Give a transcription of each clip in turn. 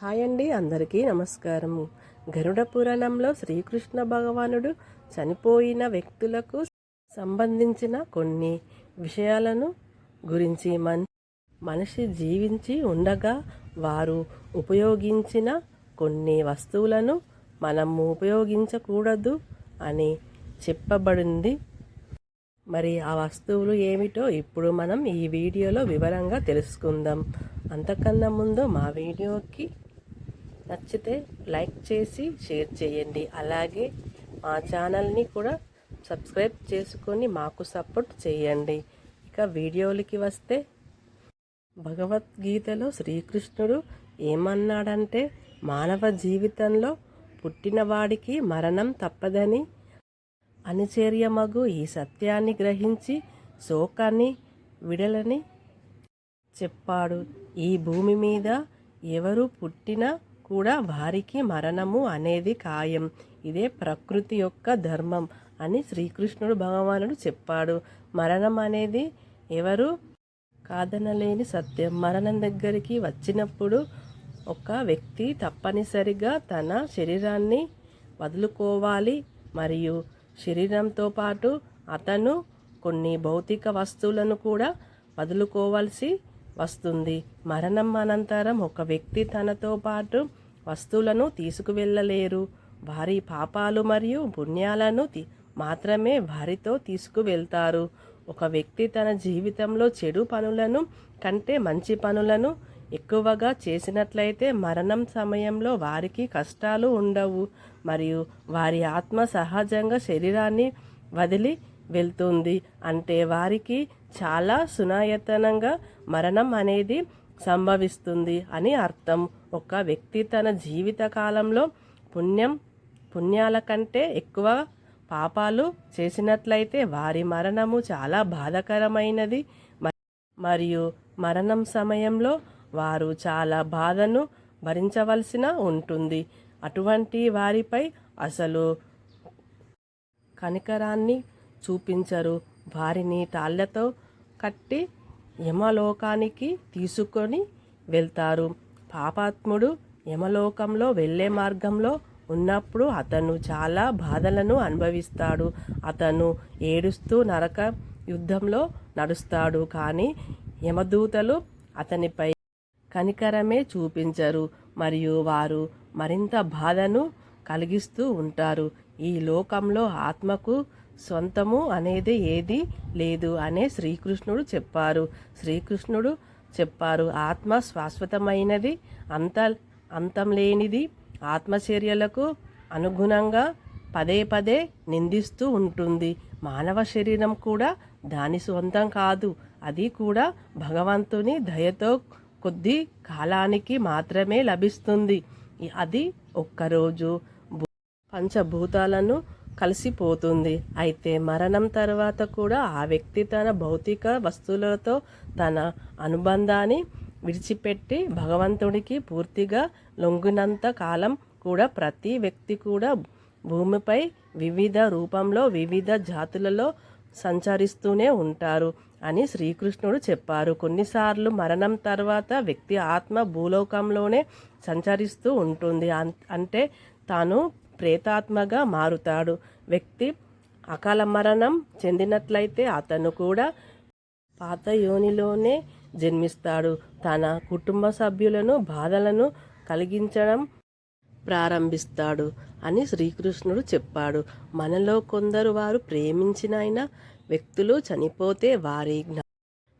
Hi అండి అందరికీ నమస్కారం గరుడ పురాణంలో శ్రీకృష్ణ భగవానుడు చనిపోయిన వ్యక్తులకు సంబంధించిన కొన్ని విషయాలను గురించి మన్ మనిషి జీవించి ఉండగా వారు ఉపయోగించిన కొన్ని వస్తువులను మనము ఉపయోగించకూడదు అని చెప్పబడింది. మరి ఆ వస్తువులు ఏమిటో ఇప్పుడు మనం ఈ వీడియోలో వివరంగా తెలుసుకుందాం. అంతకన్నా ముందు మా వీడియోకి నచ్చితే లైక్ చేసి షేర్ చేయండి. అలాగే మా ఛానల్ని కూడా సబ్స్క్రైబ్ చేసుకొని మాకు సపోర్ట్ చేయండి. ఇక వీడియోలకి వస్తే భగవద్గీతలో శ్రీకృష్ణుడు ఏమన్నాడంటే మానవ జీవితంలో పుట్టినవాడికి మరణం తప్పదని అనుచర్యమగు ఈ సత్యాన్ని గ్రహించి శోకాన్ని విడలని చెప్పాడు. ఈ భూమి మీద ఎవరు పుట్టినా కూడా వారికి మరణము అనేది ఖాయం. ఇదే ప్రకృతి యొక్క ధర్మం అని శ్రీకృష్ణుడు భగవానుడు చెప్పాడు. మరణం అనేది ఎవరు? కాదనలేని సత్యం. మరణం దగ్గరికి వచ్చినప్పుడు ఒక వ్యక్తి తప్పనిసరిగా తన శరీరాన్ని వదులుకోవాలి. మరియు శరీరంతో పాటు అతను కొన్ని భౌతిక వస్తువులను కూడా వదులుకోవాల్సి వస్తుంది. మరణం అనంతరం ఒక వ్యక్తి తనతో పాటు వస్తువులను తీసుకువెళ్ళలేరు. వారి పాపాలు మరియు పుణ్యాలను మాత్రమే వారితో తీసుకువెళ్తారు. ఒక వ్యక్తి తన జీవితంలో చెడు పనులను కంటే మంచి పనులను ఎక్కువగా చేసినట్లయితే మరణం సమయంలో వారికి కష్టాలు ఉండవు మరియు వారి ఆత్మ సహజంగా శరీరాన్ని వదిలి వెళ్తుంది. అంటే వారికి చాలా సునాయతనంగా మరణం అనేది సంభవిస్తుంది అని అర్థం. ఒక వ్యక్తి తన జీవిత కాలంలో పుణ్యం పుణ్యాల కంటే ఎక్కువ పాపాలు చేసినట్లయితే వారి మరణము చాలా బాధకరమైనది. మరియు మరణం సమయంలో వారు చాలా బాధను భరించవలసిన ఉంటుంది. అటువంటి వారిపై అసలు కనికరాన్ని చూపించరు. వారిని తాళ్ళతో కట్టి యమలోకానికి తీసుకొని వెళ్తారు. పాపాత్ముడు యమలోకంలో వెళ్ళే మార్గంలో ఉన్నప్పుడు అతను చాలా బాధలను అనుభవిస్తాడు. అతను ఏడుస్తూ నరక యుద్ధంలో నడుస్తాడు. కానీ యమదూతలు అతనిపై కనికరమే చూపించరు. మరియు వారు మరింత బాధను కలిగిస్తూ ఉంటారు. ఈ లోకంలో ఆత్మకు సొంతము అనేది ఏది లేదు అనే శ్రీకృష్ణుడు చెప్పారు. శ్రీకృష్ణుడు చెప్పారు. ఆత్మ శాశ్వతమైనది అంత అంతం లేనిది ఆత్మచర్యలకు అనుగుణంగా పదే పదే నిందిస్తూ ఉంటుంది. మానవ శరీరం కూడా దాని సొంతం కాదు. అది కూడా భగవంతుని దయతో కొద్ది కాలానికి మాత్రమే లభిస్తుంది. అది ఒక్కరోజు. పంచభూతాలను కలిసిపోతుంది. అయితే మరణం తర్వాత కూడా ఆ వ్యక్తి తన భౌతిక వస్తువులతో తన అనుబంధాన్ని విడిచిపెట్టి భగవంతుడికి పూర్తిగా లొంగినంత కాలం కూడా ప్రతి వ్యక్తి కూడా భూమిపై వివిధ రూపంలో వివిధ జాతులలో సంచరిస్తూనే ఉంటారు అని శ్రీకృష్ణుడు చెప్పారు. కొన్నిసార్లు మరణం తర్వాత వ్యక్తి ఆత్మ భూలోకంలోనే సంచరిస్తూ ఉంటుంది. అంటే తాను ప్రేతాత్మగా మారుతాడు. వ్యక్తి అకాల మరణం చెందినట్లయితే అతను కూడా పాత యోనిలోనే జన్మిస్తాడు. తన కుటుంబ సభ్యులను బాధలను కలిగించడం ప్రారంభిస్తాడు అని శ్రీకృష్ణుడు చెప్పాడు. మనలో కొందరు వారు ప్రేమించిన వ్యక్తులు చనిపోతే వారి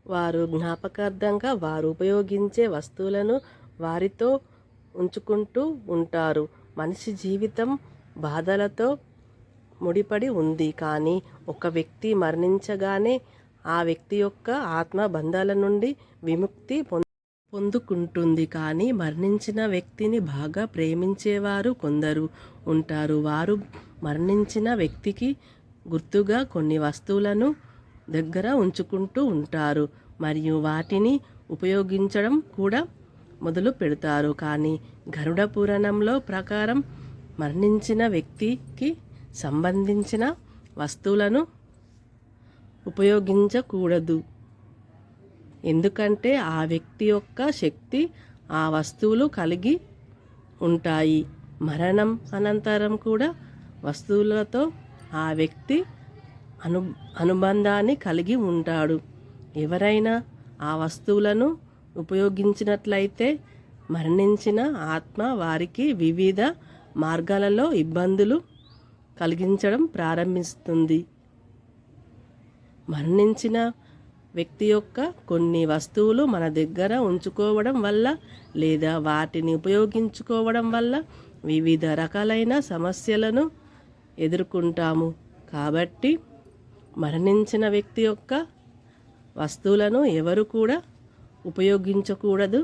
వారు జ్ఞాపకార్థంగా వారు ఉపయోగించే వస్తువులను వారితో ఉంచుకుంటూ ఉంటారు. మనిషి జీవితం బాధలతో ముడిపడి ఉంది. కానీ ఒక వ్యక్తి మరణించగానే ఆ వ్యక్తి యొక్క ఆత్మ బంధాల నుండి విముక్తి పొందుకుంటుంది. కానీ మరణించిన వ్యక్తిని బాగా ప్రేమించేవారు కొందరు ఉంటారు. వారు మరణించిన వ్యక్తికి గుర్తుగా కొన్ని వస్తువులను దగ్గర ఉంచుకుంటూ ఉంటారు. మరియు వాటిని ఉపయోగించడం కూడా మొదలు పెడతారు కానీ గరుడ పురాణంలో ప్రకారం మరణించిన వ్యక్తికి సంబంధించిన వస్తువులను ఉపయోగించకూడదు. ఎందుకంటే ఆ వ్యక్తి యొక్క శక్తి ఆ వస్తువులు కలిగి ఉంటాయి. మరణం అనంతరం కూడా వస్తువులతో ఆ వ్యక్తి అను అనుబంధాన్ని కలిగి ఉంటాడు. ఎవరైనా ఆ వస్తువులను ఉపయోగించినట్లయితే మరణించిన ఆత్మ వారికి వివిధ మార్గాలలో ఇబ్బందులు కలిగించడం ప్రారంభిస్తుంది. మరణించిన వ్యక్తి యొక్క కొన్ని వస్తువులు మన దగ్గర ఉంచుకోవడం వల్ల లేదా వాటిని ఉపయోగించుకోవడం వల్ల వివిధ రకాలైన సమస్యలను ఎదుర్కొంటాము. కాబట్టి మరణించిన వ్యక్తి యొక్క వస్తువులను ఎవరు కూడా ఉపయోగించకూడదు.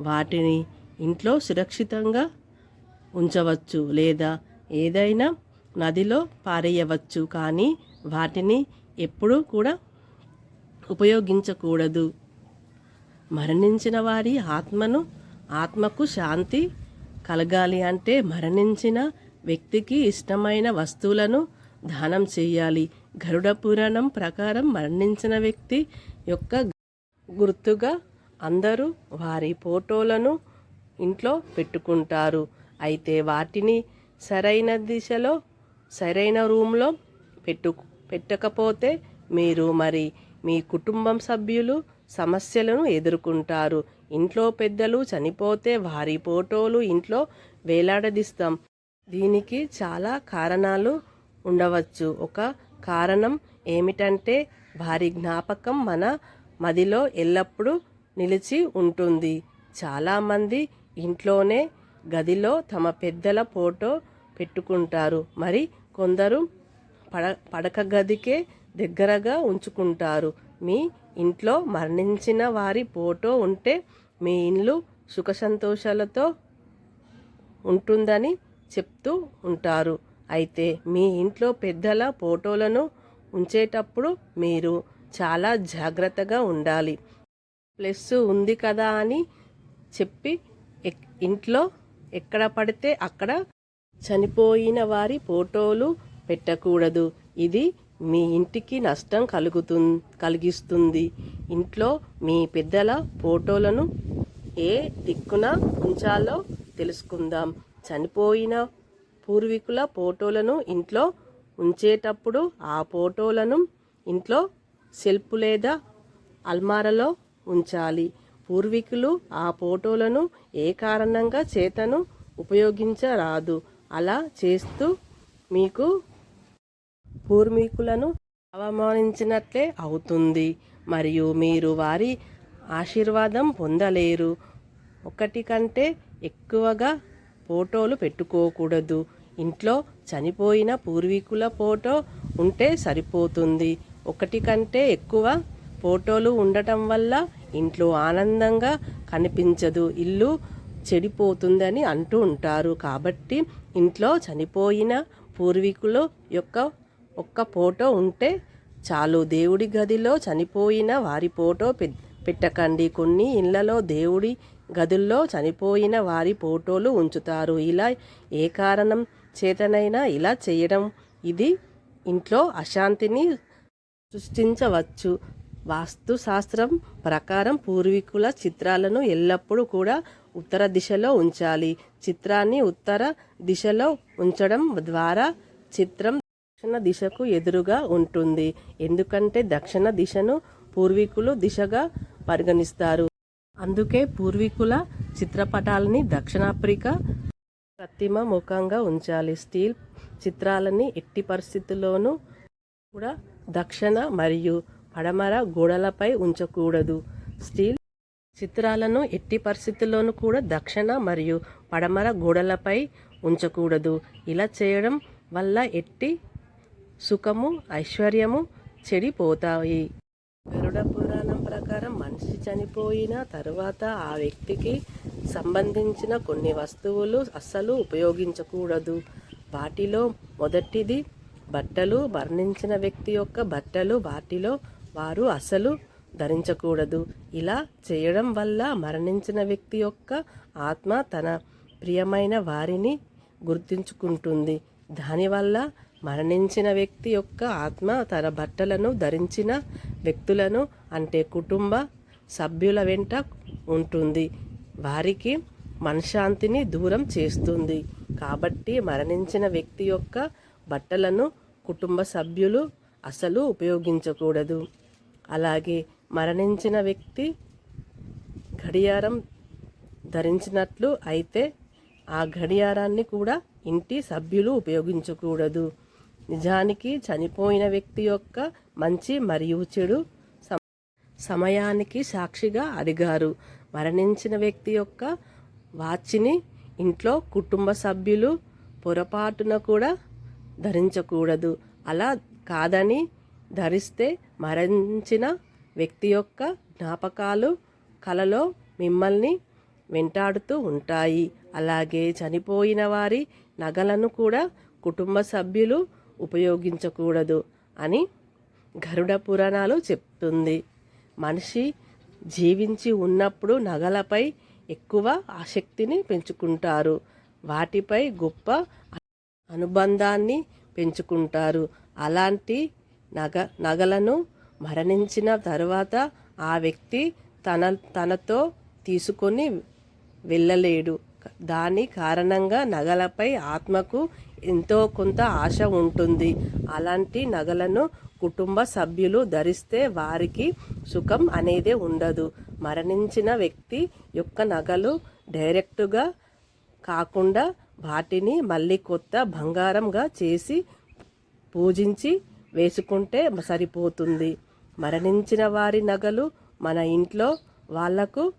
వాటిని ఇంట్లో సురక్షితంగా ఉంచవచ్చు లేదా ఏదైనా నదిలో పారేయవచ్చు. కానీ వాటిని ఎప్పుడూ కూడా ఉపయోగించకూడదు. మరణించిన వారి ఆత్మను ఆత్మకు శాంతి కలగాలి అంటే మరణించిన వ్యక్తికి ఇష్టమైన వస్తువులను దానం చేయాలి. గరుడ పురాణం ప్రకారం మరణించిన వ్యక్తి యొక్క గుర్తుగా అందరూ వారి ఫోటోలను ఇంట్లో పెట్టుకుంటారు. అయితే వాటిని సరైన దిశలో సరైన రూమ్లో పెట్టు పెట్టకపోతే మీరు మరి మీ కుటుంబం సభ్యులు సమస్యలను ఎదుర్కొంటారు. ఇంట్లో పెద్దలు చనిపోతే వారి ఫోటోలు ఇంట్లో వేలాడదీస్తాం. దీనికి చాలా కారణాలు ఉండవచ్చు. ఒక కారణం ఏమిటంటే వారి జ్ఞాపకం మన మదిలో ఎల్లప్పుడూ నిలిచి ఉంటుంది. చాలామంది ఇంట్లోనే గదిలో తమ పెద్దల ఫోటో పెట్టుకుంటారు. మరి కొందరు పడ పడక గదికే దగ్గరగా ఉంచుకుంటారు. మీ ఇంట్లో మరణించిన వారి ఫోటో ఉంటే మీ ఇల్లు సుఖసంతోషాలతో ఉంటుందని చెప్తూ ఉంటారు. అయితే మీ ఇంట్లో పెద్దల ఫోటోలను ఉంచేటప్పుడు మీరు చాలా జాగ్రత్తగా ఉండాలి. ప్లస్ ఉంది కదా అని చెప్పి ఇంట్లో ఎక్కడ పడితే అక్కడ చనిపోయిన వారి ఫోటోలు పెట్టకూడదు. ఇది మీ ఇంటికి నష్టం కలుగుతు కలిగిస్తుంది. ఇంట్లో మీ పెద్దల ఫోటోలను ఏ దిక్కున ఉంచాలో తెలుసుకుందాం. చనిపోయిన పూర్వీకుల ఫోటోలను ఇంట్లో ఉంచేటప్పుడు ఆ ఫోటోలను ఇంట్లో సెల్ఫ్ లేదా అల్మారలో ఉంచాలి. పూర్వీకులు ఆ ఫోటోలను ఏ కారణంగా చేతను ఉపయోగించరాదు. అలా చేస్తూ మీకు పూర్వీకులను అవమానించినట్లే అవుతుంది. మరియు మీరు వారి ఆశీర్వాదం పొందలేరు. ఒకటి కంటే ఎక్కువగా ఫోటోలు పెట్టుకోకూడదు. ఇంట్లో చనిపోయిన పూర్వీకుల ఫోటో ఉంటే సరిపోతుంది. ఒకటి కంటే ఎక్కువ ఫోటోలు ఉండటం వల్ల ఇంట్లో ఆనందంగా కనిపించదు. ఇల్లు చెడిపోతుందని అంటూ ఉంటారు. కాబట్టి ఇంట్లో చనిపోయిన పూర్వీకుల యొక్క ఒక్క ఫోటో ఉంటే చాలు. దేవుడి గదిలో చనిపోయిన వారి ఫోటో పె- పెట్టకండి. కొన్ని ఇళ్ళలో దేవుడి గదుల్లో చనిపోయిన వారి ఫోటోలు ఉంచుతారు. ఇలా ఏ కారణం చేతనైనా ఇలా చేయడం ఇది ఇంట్లో అశాంతిని సృష్టించవచ్చు. వాస్తు శాస్త్రం ప్రకారం పూర్వీకుల చిత్రాలను ఎల్లప్పుడూ కూడా ఉత్తర దిశలో ఉంచాలి. చిత్రాన్ని ఉత్తర దిశలో ఉంచడం ద్వారా చిత్రం దక్షిణ దిశకు ఎదురుగా ఉంటుంది. ఎందుకంటే దక్షిణ దిశను పూర్వీకులు దిశగా పరిగణిస్తారు. అందుకే పూర్వీకుల చిత్రపటాలని దక్షిణాఫ్రికా ప్రతిమ ముఖంగా ఉంచాలి. స్టీల్ చిత్రాలని ఎట్టి పరిస్థితుల్లోనూ కూడా దక్షిణ మరియు పడమర గోడలపై ఉంచకూడదు. స్టీల్ చిత్రాలను ఎట్టి పరిస్థితుల్లోనూ కూడా దక్షిణ మరియు పడమర గోడలపై ఉంచకూడదు. ఇలా చేయడం వల్ల ఎట్టి సుఖము ఐశ్వర్యము చెడిపోతాయి. గరుడ పురాణం ప్రకారం మనిషి చనిపోయిన తరువాత ఆ వ్యక్తికి సంబంధించిన కొన్ని వస్తువులు అస్సలు ఉపయోగించకూడదు. వాటిలో మొదటిది బట్టలు మరణించిన వ్యక్తి యొక్క బట్టలు వాటిలో వారు అసలు ధరించకూడదు. ఇలా చేయడం వల్ల మరణించిన వ్యక్తి యొక్క ఆత్మ తన ప్రియమైన వారిని గుర్తించుకుంటుంది. దానివల్ల మరణించిన వ్యక్తి యొక్క ఆత్మ తన బట్టలను ధరించిన వ్యక్తులను అంటే కుటుంబ సభ్యుల వెంట ఉంటుంది. వారికి మనశ్శాంతిని దూరం చేస్తుంది. కాబట్టి మరణించిన వ్యక్తి యొక్క బట్టలను కుటుంబ సభ్యులు అసలు ఉపయోగించకూడదు. అలాగే మరణించిన వ్యక్తి గడియారం ధరించినట్లు అయితే ఆ గడియారాన్ని కూడా ఇంటి సభ్యులు ఉపయోగించకూడదు. నిజానికి చనిపోయిన వ్యక్తి యొక్క మంచి మరియు చెడు సమయానికి సాక్షిగా అడిగారు. మరణించిన వ్యక్తి యొక్క వాచిని ఇంట్లో కుటుంబ సభ్యులు పొరపాటున కూడా ధరించకూడదు. అలా కాదని ధరిస్తే మరణించిన వ్యక్తి యొక్క జ్ఞాపకాలు కలలో మిమ్మల్ని వెంటాడుతూ ఉంటాయి. అలాగే చనిపోయిన వారి నగలను కూడా కుటుంబ సభ్యులు ఉపయోగించకూడదు అని గరుడ పురాణాలు చెప్తుంది. మనిషి జీవించి ఉన్నప్పుడు నగలపై ఎక్కువ ఆసక్తిని పెంచుకుంటారు. వాటిపై గొప్ప అనుబంధాన్ని పెంచుకుంటారు. అలాంటి నగ నగలను మరణించిన తర్వాత ఆ వ్యక్తి తన తనతో తీసుకొని వెళ్ళలేడు. దాని కారణంగా నగలపై ఆత్మకు ఎంతో కొంత ఆశ ఉంటుంది. అలాంటి నగలను కుటుంబ సభ్యులు ధరిస్తే వారికి సుఖం అనేది ఉండదు. మరణించిన వ్యక్తి యొక్క నగలు డైరెక్టుగా కాకుండా వాటిని మళ్ళీ కొత్త బంగారంగా చేసి పూజించి వేసుకుంటే సరిపోతుంది. మరణించిన వారి నగలు మన ఇంట్లో వాళ్ళకు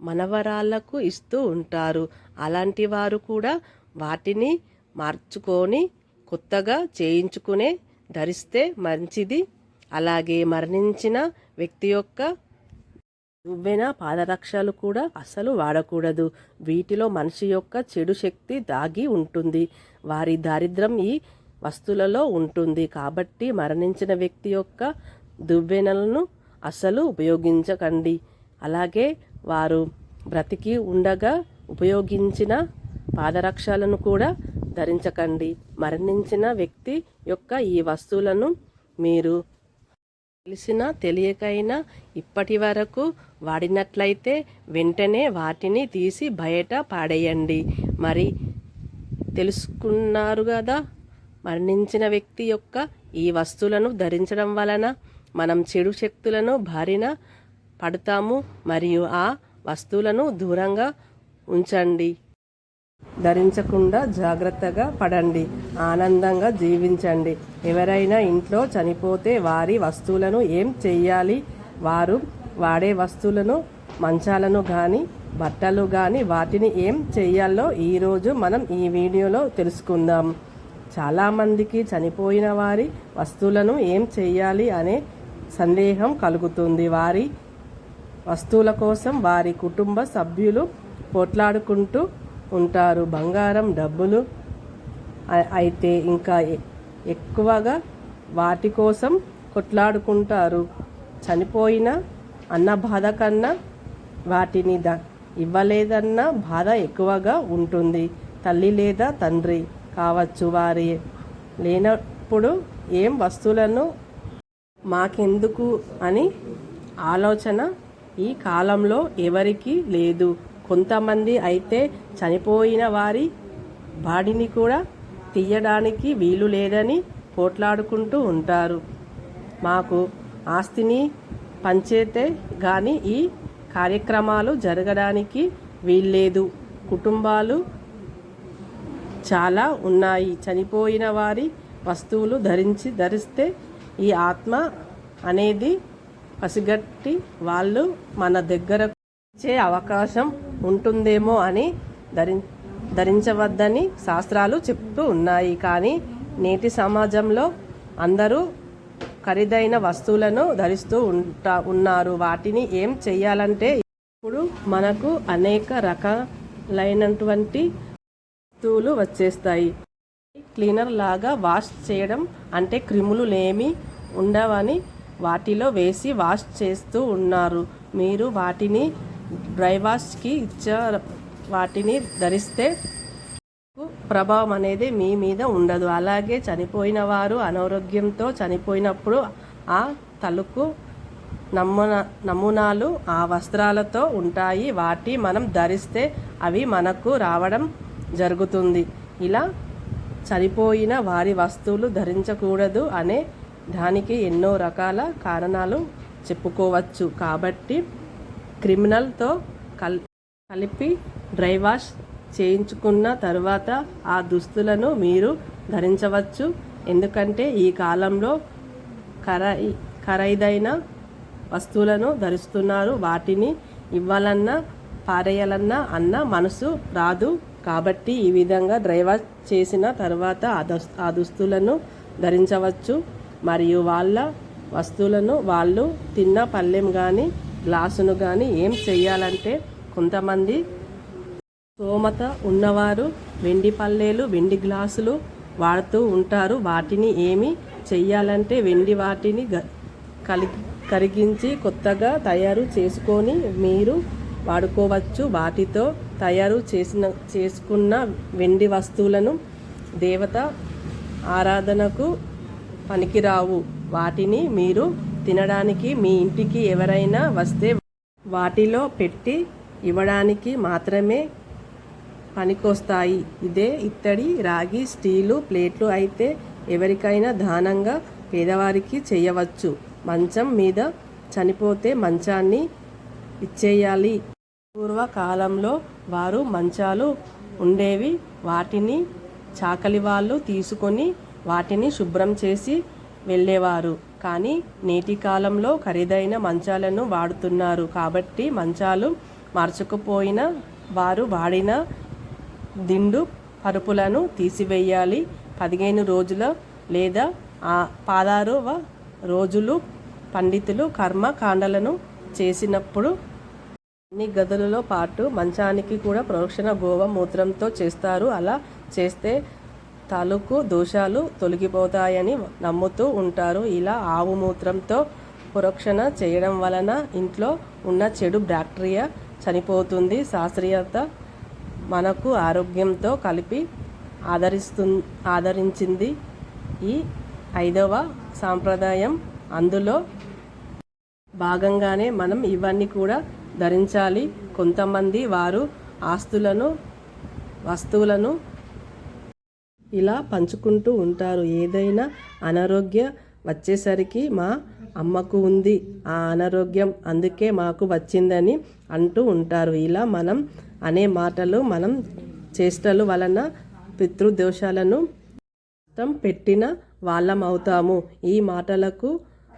మనవరాళ్ళకు ఇస్తూ ఉంటారు. అలాంటి వారు కూడా వాటిని మార్చుకొని కొత్తగా చేయించుకునే ధరిస్తే మంచిది. అలాగే మరణించిన వ్యక్తి యొక్క దువ్వెన పాదరక్షలు కూడా అస్సలు వాడకూడదు. వీటిలో మనిషి యొక్క చెడు శక్తి దాగి ఉంటుంది. వారి దారిద్రం ఈ వస్తువులలో ఉంటుంది. కాబట్టి మరణించిన వ్యక్తి యొక్క దువ్వెనలను అసలు ఉపయోగించకండి. అలాగే వారు బ్రతికి ఉండగా ఉపయోగించిన పాదరక్షలను కూడా ధరించకండి. మరణించిన వ్యక్తి యొక్క ఈ వస్తువులను మీరు తెలిసినా తెలియకైనా ఇప్పటి వరకు వాడినట్లయితే వెంటనే వాటిని తీసి బయట పాడేయండి. మరి తెలుసుకున్నారు కదా? మరణించిన వ్యక్తి యొక్క ఈ వస్తువులను ధరించడం వలన మనం చెడు శక్తులను బారిన పడతాము మరియు ఆ వస్తువులను దూరంగా ఉంచండి. ధరించకుండా జాగ్రత్తగా పడండి. ఆనందంగా జీవించండి. ఎవరైనా ఇంట్లో చనిపోతే వారి వస్తువులను ఏం చెయ్యాలి? వారు వాడే వస్తువులను మంచాలను కానీ బట్టలు కానీ వాటిని ఏం చెయ్యాలో ఈరోజు మనం ఈ వీడియోలో తెలుసుకుందాం. చాలామందికి చనిపోయిన వారి వస్తువులను ఏం చేయాలి అనే సందేహం కలుగుతుంది. వారి వస్తువుల కోసం వారి కుటుంబ సభ్యులు పోట్లాడుకుంటూ ఉంటారు. బంగారం డబ్బులు అయితే ఇంకా ఎక్కువగా వాటి కోసం కొట్లాడుకుంటారు. చనిపోయిన అన్న బాధ కన్నా వాటిని ద ఇవ్వలేదన్న బాధ ఎక్కువగా ఉంటుంది. తల్లి లేదా తండ్రి కావచ్చు. వారి లేనప్పుడు ఏం వస్తువులను మాకెందుకు అని ఆలోచన ఈ కాలంలో ఎవరికీ లేదు. కొంతమంది అయితే చనిపోయిన వారి బాడీని కూడా తీయడానికి వీలు లేదని పోట్లాడుకుంటూ ఉంటారు. మాకు ఆస్తిని పంచేతే కానీ ఈ కార్యక్రమాలు జరగడానికి వీల్లేదు. కుటుంబాలు చాలా ఉన్నాయి. చనిపోయిన వారి వస్తువులు ధరించి ధరిస్తే ఈ ఆత్మ అనేది పసిగట్టి వాళ్ళు మన దగ్గర ఇచ్చే అవకాశం ఉంటుందేమో అని ధరి ధరించవద్దని శాస్త్రాలు చెప్తూ ఉన్నాయి. కానీ నేటి సమాజంలో అందరూ ఖరీదైన వస్తువులను ధరిస్తూ ఉంటా ఉన్నారు. వాటిని ఏం చెయ్యాలంటే ఇప్పుడు మనకు అనేక రకాలైనటువంటి వస్తువులు వచ్చేస్తాయి. క్లీనర్ లాగా వాష్ చేయడం అంటే క్రిములు లేమి ఉండవని వాటిలో వేసి వాష్ చేస్తూ ఉన్నారు. మీరు వాటిని డ్రై వాష్కి ఇచ్చే వాటిని ధరిస్తే ప్రభావం అనేది మీ మీద ఉండదు. అలాగే చనిపోయిన వారు అనారోగ్యంతో చనిపోయినప్పుడు ఆ తలుకు నమూనా నమూనాలు ఆ వస్త్రాలతో ఉంటాయి. వాటి మనం ధరిస్తే అవి మనకు రావడం జరుగుతుంది. ఇలా చనిపోయిన వారి వస్తువులు ధరించకూడదు అనే దానికి ఎన్నో రకాల కారణాలు చెప్పుకోవచ్చు. కాబట్టి క్రిమినల్తో కల్ కలిపి డ్రై వాష్ చేయించుకున్న తర్వాత ఆ దుస్తులను మీరు ధరించవచ్చు. ఎందుకంటే ఈ కాలంలో ఖరై ఖరీదైన వస్తువులను ధరిస్తున్నారు. వాటిని ఇవ్వాలన్నా పారేయాలన్నా అన్న మనసు రాదు. కాబట్టి ఈ విధంగా డ్రైవర్ చేసిన తర్వాత ఆ ఆ దుస్తులను ధరించవచ్చు. మరియు వాళ్ళ వస్తువులను వాళ్ళు తిన్న పళ్ళెం కానీ గ్లాసును కానీ ఏం చెయ్యాలంటే కొంతమంది స్తోమత ఉన్నవారు వెండి పల్లెలు వెండి గ్లాసులు వాడుతూ ఉంటారు. వాటిని ఏమి చెయ్యాలంటే వెండి వాటిని కలి కలిగి కరిగించి కొత్తగా తయారు చేసుకొని మీరు వాడుకోవచ్చు. వాటితో తయారు చేసిన చేసుకున్న వెండి వస్తువులను దేవత ఆరాధనకు పనికిరావు. వాటిని మీరు తినడానికి మీ ఇంటికి ఎవరైనా వస్తే వాటిలో పెట్టి ఇవ్వడానికి మాత్రమే పనికొస్తాయి. ఇదే ఇత్తడి రాగి స్టీలు ప్లేట్లు అయితే ఎవరికైనా దానంగా పేదవారికి చేయవచ్చు. మంచం మీద చనిపోతే మంచాన్ని ఇచ్చేయాలి. పూర్వకాలంలో వారు మంచాలు ఉండేవి. వాటిని చాకలి వాళ్ళు తీసుకొని వాటిని శుభ్రం చేసి వెళ్ళేవారు. కానీ నేటి కాలంలో ఖరీదైన మంచాలను వాడుతున్నారు. కాబట్టి మంచాలు మార్చకపోయిన వారు వాడిన దిండు పరుపులను తీసివేయాలి. పదిహేను రోజుల లేదా ఆ రోజులు పండితులు కర్మ కాండలను చేసినప్పుడు అన్ని గదులలో పాటు మంచానికి కూడా ప్రోక్షణ గోవ మూత్రంతో చేస్తారు. అలా చేస్తే తలుకు దోషాలు తొలగిపోతాయని నమ్ముతూ ఉంటారు. ఇలా ఆవు మూత్రంతో పురోక్షణ చేయడం వలన ఇంట్లో ఉన్న చెడు బ్యాక్టీరియా చనిపోతుంది. శాస్త్రీయత మనకు ఆరోగ్యంతో కలిపి ఆదరిస్తు ఆదరించింది ఈ ఐదవ సాంప్రదాయం. అందులో భాగంగానే మనం ఇవన్నీ కూడా ధరించాలి. కొంతమంది వారు ఆస్తులను వస్తువులను ఇలా పంచుకుంటూ ఉంటారు. ఏదైనా అనారోగ్య వచ్చేసరికి మా అమ్మకు ఉంది. ఆ అనారోగ్యం అందుకే మాకు వచ్చిందని అంటూ ఉంటారు. ఇలా మనం అనే మాటలు మనం చేష్టలు వలన పితృదోషాలను పెట్టిన వాళ్ళం అవుతాము. ఈ మాటలకు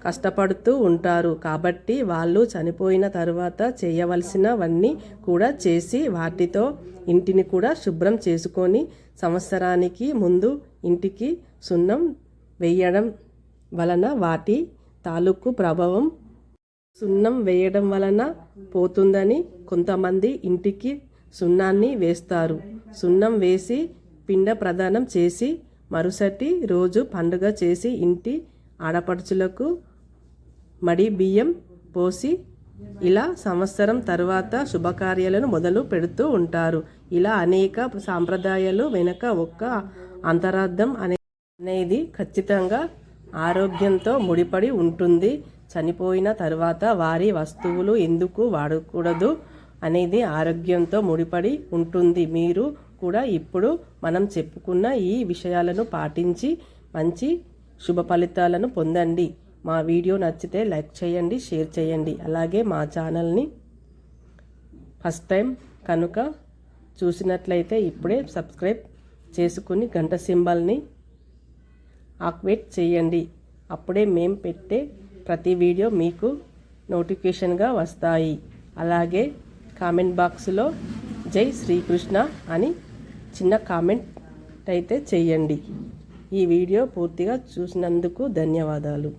కష్టపడుతూ ఉంటారు. కాబట్టి వాళ్ళు చనిపోయిన తర్వాత చేయవలసినవన్నీ కూడా చేసి వాటితో ఇంటిని కూడా శుభ్రం చేసుకొని సంవత్సరానికి ముందు ఇంటికి సున్నం వేయడం వలన వాటి తాలూకు ప్రభావం సున్నం వేయడం వలన పోతుందని కొంతమంది ఇంటికి సున్నాన్ని వేస్తారు. సున్నం వేసి పిండ ప్రదానం చేసి మరుసటి రోజు పండుగ చేసి ఇంటి ఆడపడుచులకు మడి బియ్యం పోసి ఇలా సంవత్సరం తర్వాత శుభకార్యాలను మొదలు పెడుతూ ఉంటారు. ఇలా అనేక సాంప్రదాయాలు వెనుక ఒక్క అంతరార్థం అనే అనేది ఖచ్చితంగా ఆరోగ్యంతో ముడిపడి ఉంటుంది. చనిపోయిన తర్వాత వారి వస్తువులు ఎందుకు వాడకూడదు అనేది ఆరోగ్యంతో ముడిపడి ఉంటుంది. మీరు కూడా ఇప్పుడు మనం చెప్పుకున్న ఈ విషయాలను పాటించి మంచి శుభ ఫలితాలను పొందండి. మా వీడియో నచ్చితే లైక్ చేయండి షేర్ చేయండి. అలాగే మా ఛానల్ని ఫస్ట్ టైం కనుక చూసినట్లయితే ఇప్పుడే సబ్స్క్రైబ్ చేసుకుని గంట సింబల్ని ఆక్వేట్ చేయండి. అప్పుడే మేము పెట్టే ప్రతి వీడియో మీకు నోటిఫికేషన్గా వస్తాయి. అలాగే కామెంట్ బాక్స్లో జై శ్రీకృష్ణ అని చిన్న కామెంట్ అయితే చేయండి. ఈ వీడియో పూర్తిగా చూసినందుకు ధన్యవాదాలు.